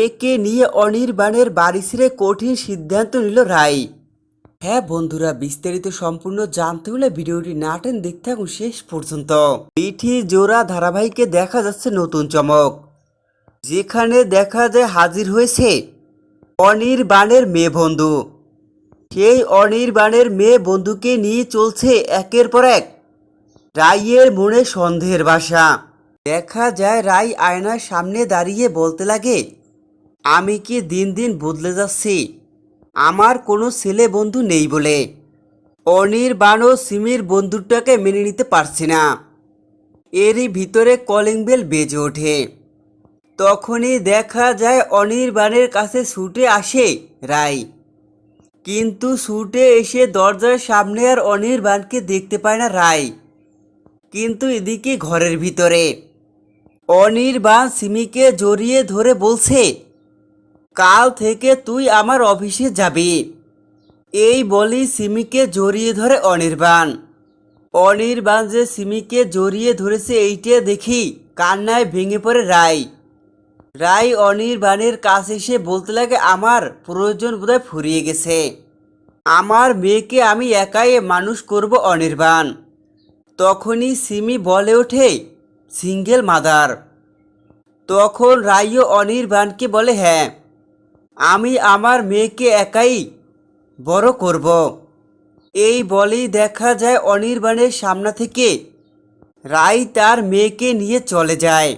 একে নিয়ে অনির্বাণের বাড়ি ছেড়ে কঠিন সিদ্ধান্ত নিল রাই হ্যাঁ বন্ধুরা, বিস্তারিত সম্পূর্ণ জানতে হলে ভিডিওটি না টেন দেখতে থাকুন শেষ পর্যন্ত। পিঠি জোড়া ধারাবাহিকে দেখা যাচ্ছে নতুন চমক। যেখানে দেখা যায় হাজির হয়েছে অনির্বাণের মেয়ে বন্ধু। সেই অনির্বাণের মেয়ে বন্ধুকে নিয়ে চলছে একের পর এক রাইয়ের মনে সন্দেহের বাসা। দেখা যায় রাই আয়নার সামনে দাঁড়িয়ে বলতে লাগে আমি কি দিন দিন বদলে যাচ্ছি? আমার কোনো ছেলে বন্ধু নেই বলে। অনির্বাণ ও সিমির বন্ধুটাকে মেনে নিতে পারছি না। এরই ভিতরে কলিং বেল বেজে ওঠে। তখনই দেখা যায় অনির্বাণের কাছে ছুটে আসে রাই কিন্তু ছুটে এসে দরজার সামনে আর অনির্বাণকে দেখতে পায় না রাই কিন্তু এদিকে ঘরের ভিতরে। অনির্বাণ সিমিকে জড়িয়ে ধরে বলছে কাল থেকে তুই আমার অফিসে যাবি। এই বলি সিমিকে জড়িয়ে ধরে অনির্বাণ। অনির্বাণ যে সিমিকে জড়িয়ে ধরেছে এইটা দেখি কান্নায় ভেঙে পড়ে রায়। রায় অনির্বাণের কাছে এসে বলতে লাগে, আমার প্রয়োজন বোধহয় ফুরিয়ে গেছে। আমার মেয়েকে আমি একাই মানুষ করব অনির্বাণ। তখনই সিমি বলে ওঠে, সিঙ্গেল মাদার। তখন রাইও অনির্বাণকে বলে হ্যাঁ আমি আমার মেয়েকে একাই বড় করব। এই বলেই দেখা যায় অনির্বাণের সামনা থেকে রাই তার মেয়েকে নিয়ে চলে যায়।